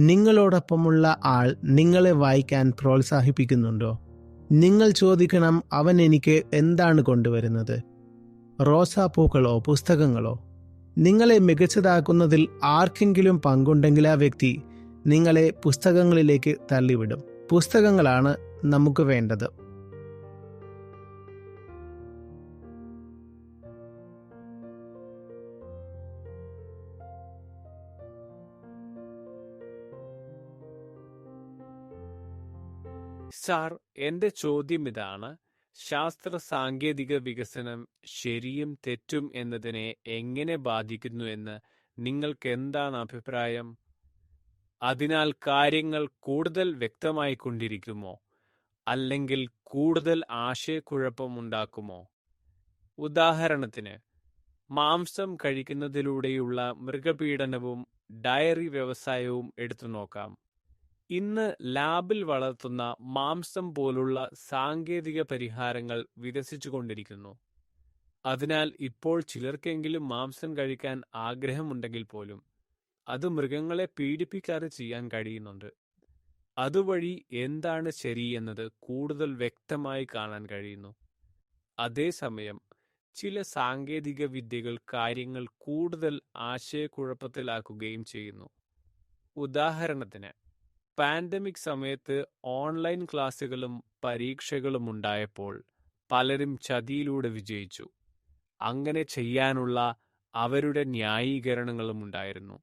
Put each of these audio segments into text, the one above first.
നിങ്ങളോടൊപ്പമുള്ള ആൾ നിങ്ങളെ വായിക്കാൻ പ്രോത്സാഹിപ്പിക്കുന്നുണ്ടോ? നിങ്ങൾ ചോദിക്കണം അവൻ എനിക്ക് എന്താണ് കൊണ്ടുവരുന്നത്? റോസാപ്പൂക്കളോ പുസ്തകങ്ങളോ? നിങ്ങളെ മികച്ചതാക്കുന്നതിൽ ആർക്കെങ്കിലും പങ്കുണ്ടെങ്കിൽ ആ വ്യക്തി നിങ്ങളെ പുസ്തകങ്ങളിലേക്ക് തള്ളിവിടും. പുസ്തകങ്ങളാണ് നമുക്ക് വേണ്ടത്. സാർ എന്റെ ചോദ്യം ഇതാണ്. ശാസ്ത്ര സാങ്കേതിക വികസനം ശരിയും തെറ്റും എന്നതിനെ എങ്ങനെ ബാധിക്കുന്നു എന്ന് നിങ്ങൾക്ക് എന്താണ് അഭിപ്രായം? അതിനാൽ കാര്യങ്ങൾ കൂടുതൽ വ്യക്തമായി കൊണ്ടിരിക്കുമോ? അല്ലെങ്കിൽ കൂടുതൽ ആശയക്കുഴപ്പമുണ്ടാക്കുമോ ഉദാഹരണത്തിന് മാംസം കഴിക്കുന്നതിലൂടെയുള്ള മൃഗപീഡനവും ഡയറി വ്യവസായവും എടുത്തു നോക്കാം. ഇന്ന് ലാബിൽ വളർത്തുന്ന മാംസം പോലുള്ള സാങ്കേതിക പരിഹാരങ്ങൾ വികസിച്ചുകൊണ്ടിരിക്കുന്നു. അതിനാൽ ഇപ്പോൾ ചിലർക്കെങ്കിലും മാംസം കഴിക്കാൻ ആഗ്രഹമുണ്ടെങ്കിൽ പോലും അത് മൃഗങ്ങളെ പീഡിപ്പിക്കാതെ ചെയ്യാൻ കഴിയുന്നുണ്ട്. അതുവഴി എന്താണ് ശരി എന്നത് കൂടുതൽ വ്യക്തമായി കാണാൻ കഴിയുന്നു. അതേസമയം ചില സാങ്കേതിക വിദ്യകൾ കാര്യങ്ങൾ കൂടുതൽ ആശയക്കുഴപ്പത്തിലാക്കുകയും ചെയ്യുന്നു. ഉദാഹരണത്തിന് പാൻഡമിക് സമയത്ത് ഓൺലൈൻ ക്ലാസ്സുകളും പരീക്ഷകളും ഉണ്ടായപ്പോൾ പലരും ചതിയിലൂടെ വിജയിച്ചു. അങ്ങനെ ചെയ്യാനുള്ള അവരുടെ ന്യായീകരണങ്ങളും ഉണ്ടായിരുന്നു.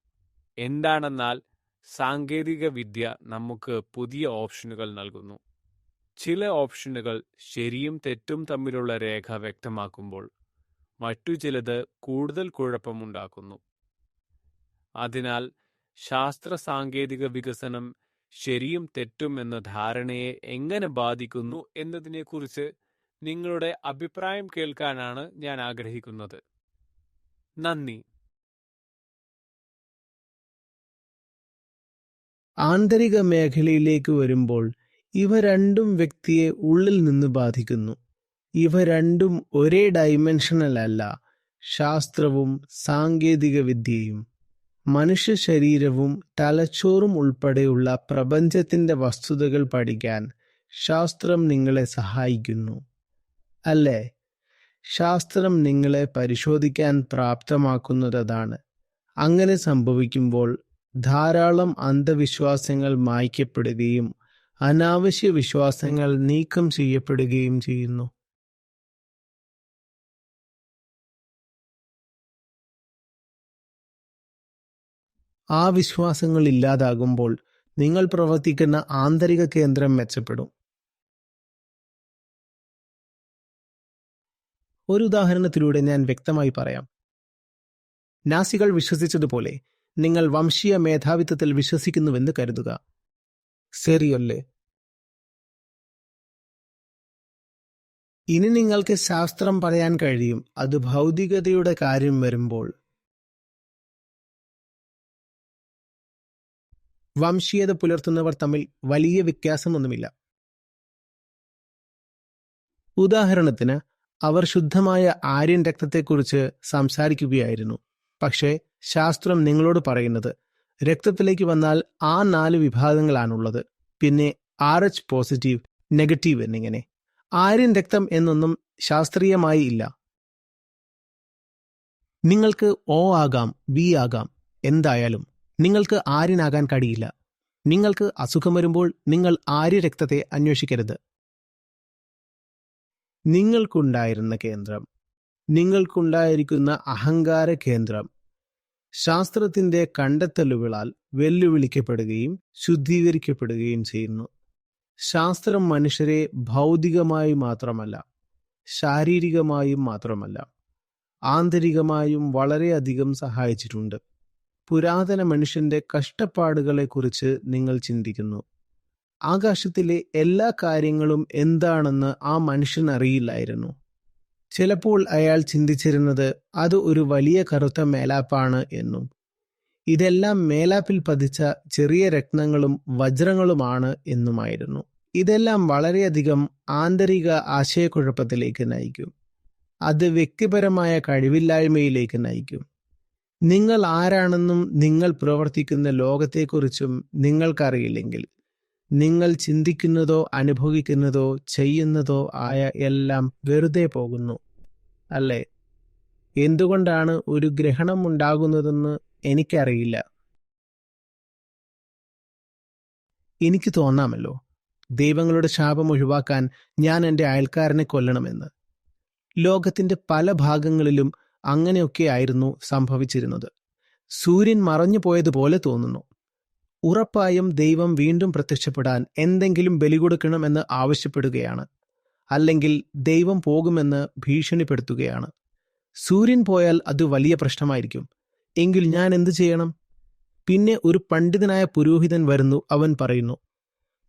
എന്താണെന്നാൽ സാങ്കേതിക വിദ്യ നമുക്ക് പുതിയ ഓപ്ഷനുകൾ നൽകുന്നു. ചില ഓപ്ഷനുകൾ ശരിയും തെറ്റും തമ്മിലുള്ള രേഖ വ്യക്തമാക്കുമ്പോൾ മറ്റു ചിലത് കൂടുതൽ കുഴപ്പമുണ്ടാക്കുന്നു. അതിനാൽ ശാസ്ത്ര സാങ്കേതിക വികസനം ശരിയും തെറ്റും എന്ന ധാരണയെ എങ്ങനെ ബാധിക്കുന്നു എന്നതിനെക്കുറിച്ച് നിങ്ങളുടെ അഭിപ്രായം കേൾക്കാനാണ് ഞാൻ ആഗ്രഹിക്കുന്നത്. നന്ദി. ആന്തരിക മേഖലയിലേക്ക് വരുമ്പോൾ ഇവ രണ്ടും വ്യക്തിയെ ഉള്ളിൽ നിന്ന് ബാധിക്കുന്നു. ഇവ രണ്ടും ഒരേ ഡൈമെൻഷനൽ അല്ല ശാസ്ത്രവും സാങ്കേതിക വിദ്യയും മനുഷ്യ ശരീരവും തലച്ചോറും ഉൾപ്പെടെയുള്ള പ്രപഞ്ചത്തിന്റെ വസ്തുതകൾ പഠിക്കാൻ ശാസ്ത്രം നിങ്ങളെ സഹായിക്കുന്നു. അല്ലേ? ശാസ്ത്രം നിങ്ങളെ പരിശോധിക്കാൻ പ്രാപ്തമാക്കുന്നത് അതാണ് അങ്ങനെ സംഭവിക്കുമ്പോൾ ധാരാളം അന്ധവിശ്വാസങ്ങൾ മായ്ക്കപ്പെടുകയും അനാവശ്യ വിശ്വാസങ്ങൾ നീക്കം ചെയ്യപ്പെടുകയും ചെയ്യുന്നു. ആ വിശ്വാസങ്ങൾ ഇല്ലാതാകുമ്പോൾ നിങ്ങൾ പ്രവർത്തിക്കുന്ന ആന്തരിക കേന്ദ്രം മെച്ചപ്പെടും. ഒരു ഉദാഹരണത്തിലൂടെ ഞാൻ വ്യക്തമായി പറയാം. നാസികൾ വിശ്വസിച്ചതുപോലെ നിങ്ങൾ വംശീയ മേധാവിത്വത്തിൽ വിശ്വസിക്കുന്നുവെന്ന് കരുതുക. ശരിയല്ലേ ഇനി നിങ്ങൾക്ക് ശാസ്ത്രം പറയാൻ കഴിയും. അത് ഭൗതികതയുടെ കാര്യം വരുമ്പോൾ വംശീയത പുലർത്തുന്നവർ തമ്മിൽ വലിയ വ്യത്യാസമൊന്നുമില്ല. ഉദാഹരണത്തിന് അവർ ശുദ്ധമായ ആര്യൻ രക്തത്തെക്കുറിച്ച് സംസാരിക്കുകയായിരുന്നു. പക്ഷേ ശാസ്ത്രം നിങ്ങളോട് പറയുന്നത് രക്തത്തിലേക്ക് വന്നാൽ ആ നാല് വിഭാഗങ്ങളാണുള്ളത്. പിന്നെ ആർ എച്ച് പോസിറ്റീവ് നെഗറ്റീവ് എന്നിങ്ങനെ. ആര്യൻ രക്തം എന്നൊന്നും ശാസ്ത്രീയമായി ഇല്ല. നിങ്ങൾക്ക് ഒ ആകാം ബി ആകാം എന്തായാലും നിങ്ങൾക്ക് ആര്യനാകാൻ കഴിയില്ല. നിങ്ങൾക്ക് അസുഖം വരുമ്പോൾ നിങ്ങൾ ആര്യ രക്തത്തെ അന്വേഷിക്കരുത്. നിങ്ങൾക്കുണ്ടായിരുന്ന കേന്ദ്രം നിങ്ങൾക്കുണ്ടായിരിക്കുന്ന അഹങ്കാര കേന്ദ്രം ശാസ്ത്രത്തിന്റെ കണ്ടെത്തലുകളാൽ വെല്ലുവിളിക്കപ്പെടുകയും ശുദ്ധീകരിക്കപ്പെടുകയും ചെയ്യുന്നു. ശാസ്ത്രം മനുഷ്യരെ ഭൗതികമായി മാത്രമല്ല ശാരീരികമായും മാത്രമല്ല ആന്തരികമായും വളരെയധികം സഹായിച്ചിട്ടുണ്ട്. പുരാതന മനുഷ്യന്റെ കഷ്ടപ്പാടുകളെക്കുറിച്ച് നിങ്ങൾ ചിന്തിക്കുന്നു. ആകാശത്തിലെ എല്ലാ കാര്യങ്ങളും എന്താണെന്ന് ആ മനുഷ്യൻ അറിയില്ലായിരുന്നു. ചിലപ്പോൾ അയാൾ ചിന്തിച്ചിരുന്നത് അത് ഒരു വലിയ കറുത്ത മേലാപ്പാണ് എന്നും ഇതെല്ലാം മേലാപ്പിൽ പതിച്ച ചെറിയ രത്നങ്ങളും വജ്രങ്ങളുമാണ് എന്നുമായിരുന്നു. ഇതെല്ലാം വളരെയധികം ആന്തരിക ആശയക്കുഴപ്പത്തിലേക്ക് നയിക്കും. അത് വ്യക്തിപരമായ കഴിവില്ലായ്മയിലേക്ക് നയിക്കും. നിങ്ങൾ ആരാണെന്നും നിങ്ങൾ പ്രവർത്തിക്കുന്ന ലോകത്തെക്കുറിച്ചും നിങ്ങൾക്കറിയില്ലെങ്കിൽ നിങ്ങൾ ചിന്തിക്കുന്നതോ അനുഭവിക്കുന്നതോ ചെയ്യുന്നതോ ആയ എല്ലാം വെറുതെ പോകുന്നു അല്ലേ? എന്തുകൊണ്ടാണ് ഒരു ഗ്രഹണം ഉണ്ടാകുന്നതെന്ന് എനിക്കറിയില്ല. എനിക്ക് തോന്നാമല്ലോ ദൈവങ്ങളുടെ ശാപം ഒഴിവാക്കാൻ ഞാൻ എന്റെ അയൽക്കാരനെ കൊല്ലണമെന്ന്. ലോകത്തിന്റെ പല ഭാഗങ്ങളിലും അങ്ങനെയൊക്കെ ആയിരുന്നു സംഭവിച്ചിരുന്നത്. സൂര്യൻ മറഞ്ഞു പോയതുപോലെ തോന്നുന്നു. ഉറപ്പായും ദൈവം വീണ്ടും പ്രത്യക്ഷപ്പെടാൻ എന്തെങ്കിലും ബലി കൊടുക്കണമെന്ന് ആവശ്യപ്പെടുകയാണ്. അല്ലെങ്കിൽ ദൈവം പോകുമെന്ന് ഭീഷണിപ്പെടുത്തുകയാണ്. സൂര്യൻ പോയാൽ അത് വലിയ പ്രശ്നമായിരിക്കും. എങ്കിൽ ഞാൻ എന്തു ചെയ്യണം? പിന്നെ ഒരു പണ്ഡിതനായ പുരോഹിതൻ വരുന്നു. അവൻ പറയുന്നു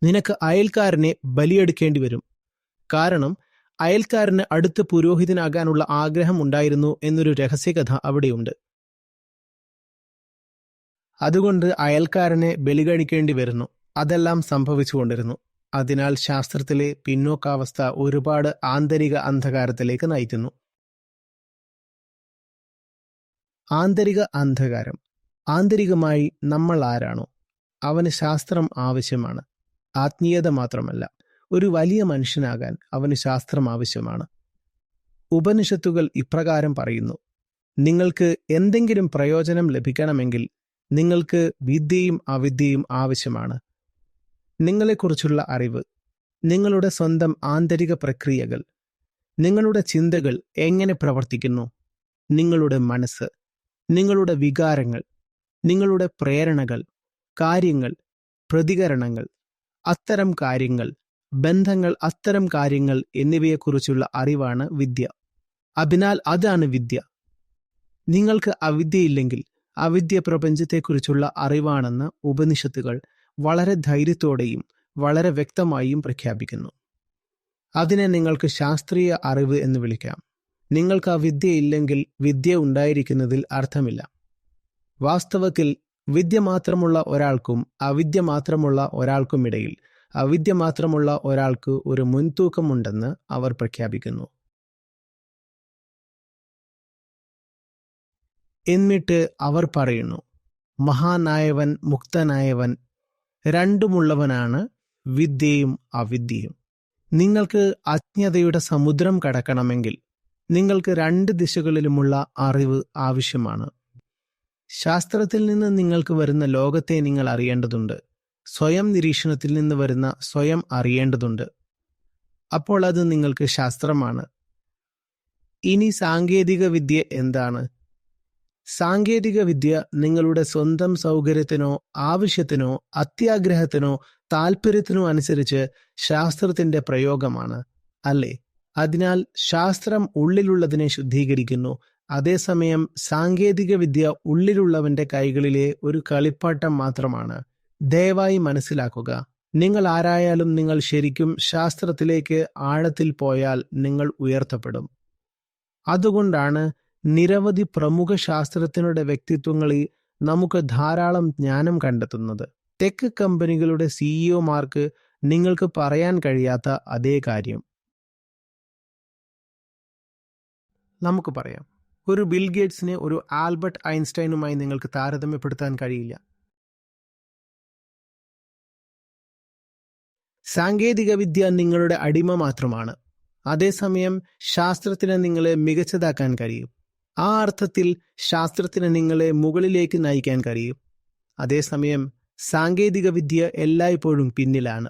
നിനക്ക് അയൽക്കാരനെ ബലിയെടുക്കേണ്ടി വരും. കാരണം അയൽക്കാരന് അടുത്ത പുരോഹിതനാകാനുള്ള ആഗ്രഹം ഉണ്ടായിരുന്നു എന്നൊരു രഹസ്യകഥ അവിടെയുണ്ട്. അതുകൊണ്ട് അയൽക്കാരനെ ബലികഴിക്കേണ്ടി വരുന്നു. അതെല്ലാം സംഭവിച്ചുകൊണ്ടിരുന്നു അതിനാൽ ശാസ്ത്രത്തിലെ പിന്നോക്കാവസ്ഥ ഒരുപാട് ആന്തരിക അന്ധകാരത്തിലേക്ക് നയിക്കുന്നു. ആന്തരിക അന്ധകാരം. ആന്തരികമായി നമ്മൾ ആരാണോ? അവന് ശാസ്ത്രം ആവശ്യമാണ്. ആത്മീയത മാത്രമല്ല. ഒരു വലിയ മനുഷ്യനാകാൻ അവന് ശാസ്ത്രം ആവശ്യമാണ്. ഉപനിഷത്തുകൾ ഇപ്രകാരം പറയുന്നു. നിങ്ങൾക്ക് എന്തെങ്കിലും പ്രയോജനം ലഭിക്കണമെങ്കിൽ നിങ്ങൾക്ക് വിദ്യയും അവിദ്യയും ആവശ്യമാണ്. നിങ്ങളെക്കുറിച്ചുള്ള അറിവ് നിങ്ങളുടെ സ്വന്തം ആന്തരിക പ്രക്രിയകൾ നിങ്ങളുടെ ചിന്തകൾ എങ്ങനെ പ്രവർത്തിക്കുന്നു നിങ്ങളുടെ മനസ്സ് നിങ്ങളുടെ വികാരങ്ങൾ നിങ്ങളുടെ പ്രേരണകൾ കാര്യങ്ങൾ പ്രതികരണങ്ങൾ അത്തരം കാര്യങ്ങൾ ബന്ധങ്ങൾ അത്തരം കാര്യങ്ങൾ എന്നിവയെക്കുറിച്ചുള്ള അറിവാണ് വിദ്യ. അതിനാൽ അതാണ് വിദ്യ. നിങ്ങൾക്ക് അവിദ്യയില്ലെങ്കിൽ അവിദ്യ പ്രപഞ്ചത്തെക്കുറിച്ചുള്ള അറിവാണെന്ന് ഉപനിഷത്തുകൾ വളരെ ധൈര്യത്തോടെയും വളരെ വ്യക്തമായും പ്രഖ്യാപിക്കുന്നു. അതിനെ നിങ്ങൾക്ക് ശാസ്ത്രീയ അറിവ് എന്ന് വിളിക്കാം. നിങ്ങൾക്ക് ആ വിദ്യ ഇല്ലെങ്കിൽ വിദ്യ ഉണ്ടായിരിക്കുന്നതിൽ അർത്ഥമില്ല. വാസ്തവത്തിൽ വിദ്യ മാത്രമുള്ള ഒരാൾക്കും അവിദ്യ മാത്രമുള്ള ഒരാൾക്കും അവിദ്യ മാത്രമുള്ള ഒരാൾക്ക് ഒരു മുൻതൂക്കമുണ്ടെന്ന് അവർ പ്രഖ്യാപിക്കുന്നു. എന്നിട്ട് അവർ പറയുന്നു മഹാനായവൻ മുക്തനായവൻ രണ്ടുമുള്ളവനാണ് വിദ്യയും അവിദ്യയും. നിങ്ങൾക്ക് അജ്ഞതയുടെ സമുദ്രം കടക്കണമെങ്കിൽ നിങ്ങൾക്ക് രണ്ട് ദിശകളിലുമുള്ള അറിവ് ആവശ്യമാണ്. ശാസ്ത്രത്തിൽ നിന്ന് നിങ്ങൾക്ക് വരുന്ന ലോകത്തെ നിങ്ങൾ അറിയേണ്ടതുണ്ട്. സ്വയം നിരീക്ഷണത്തിൽ നിന്ന് വരുന്ന സ്വയം അറിയേണ്ടതുണ്ട്. അപ്പോൾ അത് നിങ്ങൾക്ക് ശാസ്ത്രമാണ്. ഇനി സാങ്കേതിക വിദ്യ എന്താണ്? സാങ്കേതിക വിദ്യ നിങ്ങളുടെ സ്വന്തം സൗകര്യത്തിനോ ആവശ്യത്തിനോ അത്യാഗ്രഹത്തിനോ താല്പര്യത്തിനോ അനുസരിച്ച് ശാസ്ത്രത്തിന്റെ പ്രയോഗമാണ് അല്ലേ? അതിനാൽ ശാസ്ത്രം ഉള്ളിലുള്ളതിനെ ശുദ്ധീകരിക്കുന്നു. അതേസമയം സാങ്കേതിക വിദ്യ ഉള്ളിലുള്ളവന്റെ കൈകളിലെ ഒരു കളിപ്പാട്ടം മാത്രമാണ്. ദയവായി മനസ്സിലാക്കുക. നിങ്ങൾ ആരായാലും നിങ്ങൾ ശരിക്കും ശാസ്ത്രത്തിലേക്ക് ആഴത്തിൽ പോയാൽ നിങ്ങൾ ഉയർത്തപ്പെടും. അതുകൊണ്ടാണ് നിരവധി പ്രമുഖ ശാസ്ത്രജ്ഞരുടെ വ്യക്തിത്വങ്ങളിൽ നമുക്ക് ധാരാളം ജ്ഞാനം കണ്ടെത്തുന്നത്. ടെക് കമ്പനികളുടെ സിഇഒമാർക്ക് നിങ്ങൾക്ക് പറയാൻ കഴിയാത്ത അതേ കാര്യം. നമുക്ക് പറയാം. ഒരു ബിൽ ഗേറ്റ്സിനെ ഒരു ആൽബർട്ട് ഐൻസ്റ്റൈനുമായി നിങ്ങൾക്ക് താരതമ്യപ്പെടുത്താൻ കഴിയില്ല. സാങ്കേതികവിദ്യ നിങ്ങളുടെ അടിമ മാത്രമാണ്. അതേസമയം ശാസ്ത്രത്തിന് നിങ്ങളെ മികച്ചതാക്കാൻ കഴിയും. ആ അർത്ഥത്തിൽ ശാസ്ത്രത്തിന് നിങ്ങളെ മുകളിലേക്ക് നയിക്കാൻ കഴിയും. അതേസമയം സാങ്കേതികവിദ്യ എല്ലായ്പ്പോഴും പിന്നിലാണ്.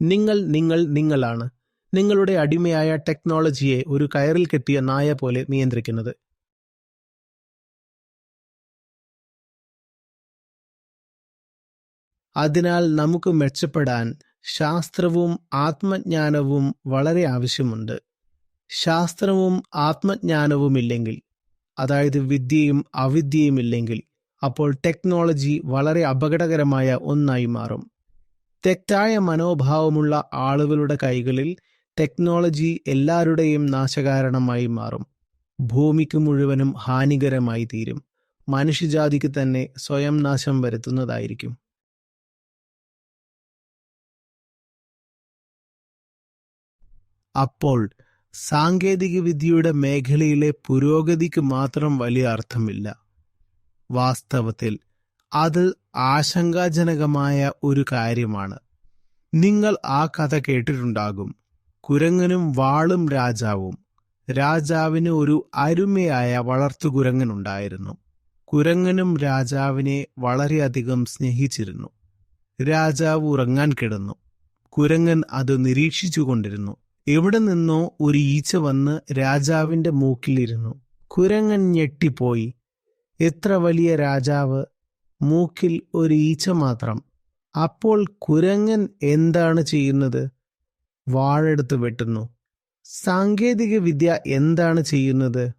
നിങ്ങൾ നിങ്ങൾ നിങ്ങളാണ്. നിങ്ങളുടെ അടിമയായ ടെക്നോളജിയെ ഒരു കയറിൽ കെട്ടിയ നായ പോലെ നിയന്ത്രിക്കുന്നത്. അതിനാൽ നമുക്ക് മെച്ചപ്പെടാൻ ശാസ്ത്രവും ആത്മജ്ഞാനവും വളരെ ആവശ്യമുണ്ട്. ശാസ്ത്രവും ആത്മജ്ഞാനവും ഇല്ലെങ്കിൽ അതായത് വിദ്യയും അവിദ്യയും ഇല്ലെങ്കിൽ അപ്പോൾ ടെക്നോളജി വളരെ അപകടകരമായ ഒന്നായി മാറും. തെറ്റായ മനോഭാവമുള്ള ആളുകളുടെ കൈകളിൽ ടെക്നോളജി എല്ലാവരുടെയും നാശകാരണമായി മാറും. ഭൂമിക്ക് മുഴുവനും ഹാനികരമായി തീരും. മനുഷ്യജാതിക്ക് തന്നെ സ്വയം നാശം വരുത്തുന്നതായിരിക്കും. അപ്പോൾ സാങ്കേതികവിദ്യയുടെ മേഖലയിലെ പുരോഗതിക്ക് മാത്രം വലിയ അർത്ഥമില്ല. വാസ്തവത്തിൽ അത് ആശങ്കാജനകമായ ഒരു കാര്യമാണ്. നിങ്ങൾ ആ കഥ കേട്ടിട്ടുണ്ടാകും. കുരങ്ങനും വാളും രാജാവും. രാജാവിന് ഒരു അരുമയായ വളർത്തുകുരങ്ങനുണ്ടായിരുന്നു കുരങ്ങനും രാജാവിനെ വളരെയധികം സ്നേഹിച്ചിരുന്നു. രാജാവ് ഉറങ്ങാൻ കിടന്നു. കുരങ്ങൻ അത് നിരീക്ഷിച്ചുകൊണ്ടിരുന്നു. എവിടെ നിന്നോ ഒരു ഈച്ച വന്ന് രാജാവിന്റെ മൂക്കിലിരുന്നു. കുരങ്ങൻ ഞെട്ടിപ്പോയി. എത്ര വലിയ രാജാവ്? മൂക്കിൽ ഒരു ഈച്ച മാത്രം. അപ്പോൾ കുരങ്ങൻ എന്താണ് ചെയ്യുന്നത്? വാളെടുത്ത് വെട്ടുന്നു. സാങ്കേതിക വിദ്യ എന്താണ് ചെയ്യുന്നത്?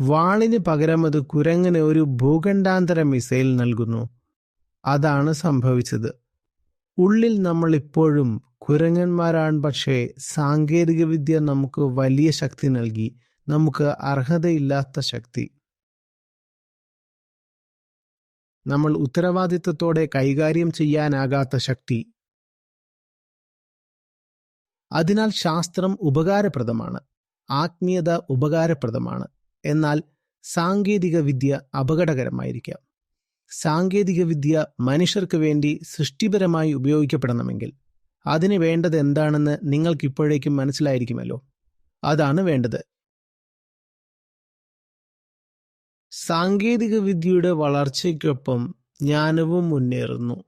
വാളിന് പകരം അത് കുരങ്ങന് ഒരു ഭൂഖണ്ഡാന്തര മിസൈൽ നൽകുന്നു. അതാണ് സംഭവിച്ചത്. ഉള്ളിൽ നമ്മൾ ഇപ്പോഴും കുരങ്ങന്മാരാണ് പക്ഷേ സാങ്കേതികവിദ്യ നമുക്ക് വലിയ ശക്തി നൽകി. നമുക്ക് അർഹതയില്ലാത്ത ശക്തി. നമ്മൾ ഉത്തരവാദിത്വത്തോടെ കൈകാര്യം ചെയ്യാനാകാത്ത ശക്തി. അതിനാൽ ശാസ്ത്രം ഉപകാരപ്രദമാണ്. ആത്മീയത ഉപകാരപ്രദമാണ്. എന്നാൽ സാങ്കേതിക വിദ്യ അപകടകരമായിരിക്കാം. സാങ്കേതിക വിദ്യ മനുഷ്യർക്ക് വേണ്ടി സൃഷ്ടിപരമായി ഉപയോഗിക്കപ്പെടണമെങ്കിൽ അതിന് വേണ്ടത് എന്താണെന്ന് നിങ്ങൾക്കിപ്പോഴേക്കും മനസ്സിലായിരിക്കുമല്ലോ. അതാണ് വേണ്ടത്. സാങ്കേതിക വിദ്യയുടെ വളർച്ചയ്ക്കൊപ്പം ജ്ഞാനവും മുന്നേറുന്നു.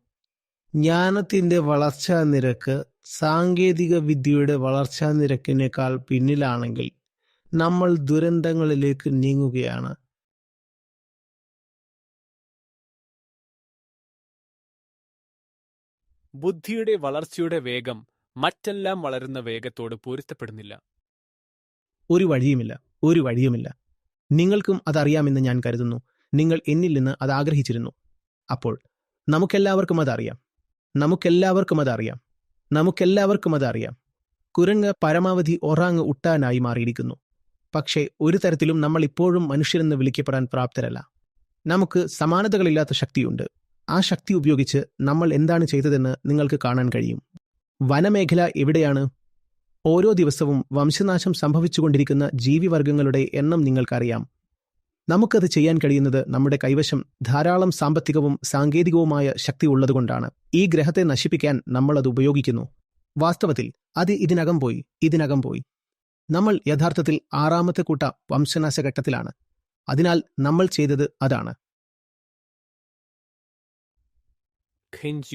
ജ്ഞാനത്തിന്റെ വളർച്ചാ നിരക്ക് സാങ്കേതിക വിദ്യയുടെ വളർച്ചാ നിരക്കിനേക്കാൾ പിന്നിലാണെങ്കിൽ നമ്മൾ ദുരന്തങ്ങളിലേക്ക് നീങ്ങുകയാണ്. ബുദ്ധിയുടെ വളർച്ചയുടെ വേഗം മറ്റെല്ലാം വളരുന്ന വേഗത്തോട് പൊരുത്തപ്പെടുന്നില്ല. ഒരു വഴിയുമില്ല ഒരു വഴിയുമില്ല. നിങ്ങൾക്കും അതറിയാമെന്ന് ഞാൻ കരുതുന്നു. നിങ്ങൾ എന്നിൽ നിന്ന് അത് ആഗ്രഹിച്ചിരുന്നു. അപ്പോൾ നമുക്കെല്ലാവർക്കും അതറിയാം. നമുക്കെല്ലാവർക്കും അതറിയാം. നമുക്കെല്ലാവർക്കും അതറിയാം. കുരങ്ങ് പരമാവധി ഒറാങ് ഉട്ടാനായി മാറിയിരിക്കുന്നു. പക്ഷേ ഒരു തരത്തിലും നമ്മൾ ഇപ്പോഴും മനുഷ്യരെന്ന് വിളിക്കപ്പെടാൻ പ്രാപ്തരല്ല. നമുക്ക് സമാനതകളില്ലാത്ത ശക്തിയുണ്ട്. ആ ശക്തി ഉപയോഗിച്ച് നമ്മൾ എന്താണ് ചെയ്തതെന്ന് നിങ്ങൾക്ക് കാണാൻ കഴിയും. വനമേഖല എവിടെയാണ്? ഓരോ ദിവസവും വംശനാശം സംഭവിച്ചുകൊണ്ടിരിക്കുന്ന ജീവിവർഗങ്ങളുടെ എണ്ണം നിങ്ങൾക്കറിയാം. നമുക്കത് ചെയ്യാൻ കഴിയുന്നത് നമ്മുടെ കൈവശം ധാരാളം സാമ്പത്തികവും സാങ്കേതികവുമായ ശക്തി ഉള്ളതുകൊണ്ടാണ്. ഈ ഗ്രഹത്തെ നശിപ്പിക്കാൻ നമ്മൾ അത് ഉപയോഗിക്കുന്നു. വാസ്തവത്തിൽ അത് ഇതിനകം പോയി ഇതിനകം പോയി. നമ്മൾ യഥാർത്ഥത്തിൽ ആറാമത്തെ കൂട്ട വംശനാശഘട്ടത്തിലാണ്. അതിനാൽ നമ്മൾ ചെയ്തത് അതാണ്. pins